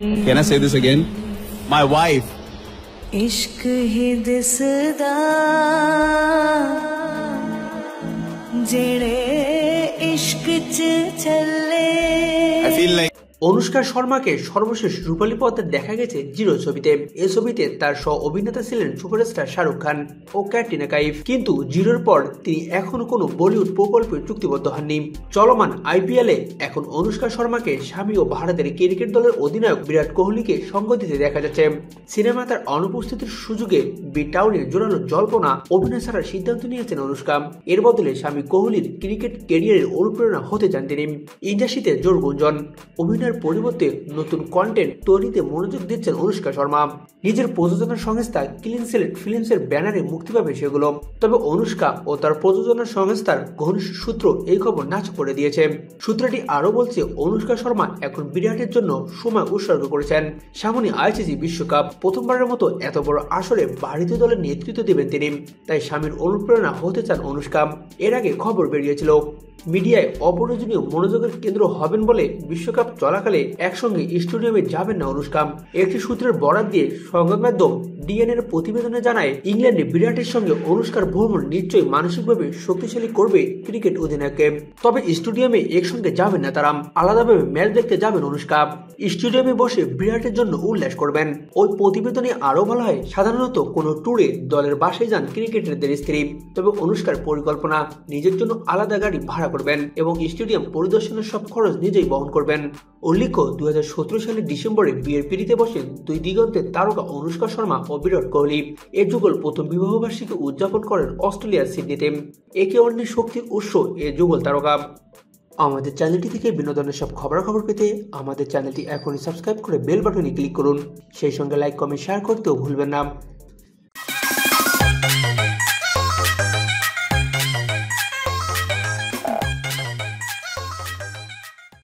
Can I say this again? My wife. इश्क ही दिसदा जेड़े इश्क च चले I feel like অনুষ্কা শর্মাকে সর্বশেষ রূপালী পথে দেখা গেছে জিরো ছবিতে। এ ছবিতে তার সহ অভিনেতা ছিলেন সুপারস্টার শাহরুখ খান ও ক্যাটরিনা কাইফ। কিন্তু জিরোর পর তিনি এখনও কোনো বলিউড প্রকল্পে চুক্তিবদ্ধ হননি। চলমান আইপিএলে এখন অনুষ্কা শর্মাকে স্বামী ও ভারতের ক্রিকেট দলের অধিনায়ক বিরাট কোহলিকে সঙ্গ দিতে দেখা যাচ্ছে। সিনেমা তার অনুপস্থিতির সুযোগে বি টাউনের জোরালো জল্পনা অভিনয় ছাড়ার সিদ্ধান্ত নিয়েছেন অনুষ্কা। এর বদলে স্বামী কোহলির ক্রিকেট ক্যারিয়ারের অনুপ্রেরণা হতে চান তিনি। ইন্ডাস্ট্রিতে জোর গুঞ্জন। অভিনয়ের পরিবর্তে নতুন কন্টেন্ট তৈরিতে মনোযোগ দিচ্ছেন অনুষ্কা শর্মা। নিজের প্রযোজনা সংস্থা ক্লিন সিলেট ফিল্মসের ব্যানারে মুক্তি পাবে সেগুলো। তবে অনুষ্কা ও তার প্রযোজনা সংস্থার ঘনিষ্ঠ সূত্র এই খবর নাচ করে দিয়েছে। সূত্রটি আরও বলছে, অনুষ্কা শর্মা এখন বিরাটের জন্য সময় উৎসর্গ করেছেন। সামনে আইসিসি বিশ্বকাপ, প্রথমবারের মতো এত বড় আসরে ভারতীয় দলের নেতৃত্ব দেবেন তিনি। তাই স্বামীর অনুপ্রেরণা হতে চান অনুষ্কা। এর আগে খবর বেরিয়েছিল। মিডিয়ায় অপ্রয়োজনীয় মনোযোগের কেন্দ্র হবেন বলে বিশ্বকাপ চলাকালে একসঙ্গে স্টেডিয়ামে যাবেন না অনুষ্কা। একটি সূত্রের বরাত দিয়ে সংবাদ মাধ্যম ডিএন এর প্রতিবেদনে জানায়, ইংল্যান্ডে বিরাটের সঙ্গে অনুষ্কার ভ্রমণ নিশ্চয়ই মানসিকভাবে শক্তিশালী করবে ক্রিকেট অধিনায়ককে। তবে স্টেডিয়ামে একসঙ্গে যাবেন না তারা। আলাদাভাবে ম্যাচ দেখতে যাবেন অনুষ্কা। স্টেডিয়ামে বসে বিরাটের জন্য উল্লাস করবেন। ওই প্রতিবেদনে আরও বলা হয়, সাধারণত কোনো ট্যুরে দলের বাসায় যান ক্রিকেটারদের স্ত্রী। তবে অনুষ্কার পরিকল্পনা, নিজের জন্য আলাদা গাড়ি ভাড়া করবেন এবং স্টেডিয়াম পরিদর্শনের সব খরচ নিজেই বহন করবেন। উল্লেখ্য দুই হাজার সতেরো সালের ডিসেম্বরে বিয়ের পিড়িতে বসেন দুই দিগন্তের তারকা অনুষ্কা শর্মা ও বিরাট কোহলি। এ যুগল প্রথম বিবাহবার্ষিকী উদযাপন করেন অস্ট্রেলিয়ার সিডনিতে। একে অন্যের শক্তির উৎস এ যুগল তারকা। আমাদের চ্যানেলটি থেকে বিনোদনের সব খবরাখবর পেতে আমাদের চ্যানেলটি এখনই সাবস্ক্রাইব করে বেল বাটনে ক্লিক করুন। সেই সঙ্গে লাইক, কমেন্ট শেয়ার করতেও ভুলবেন না।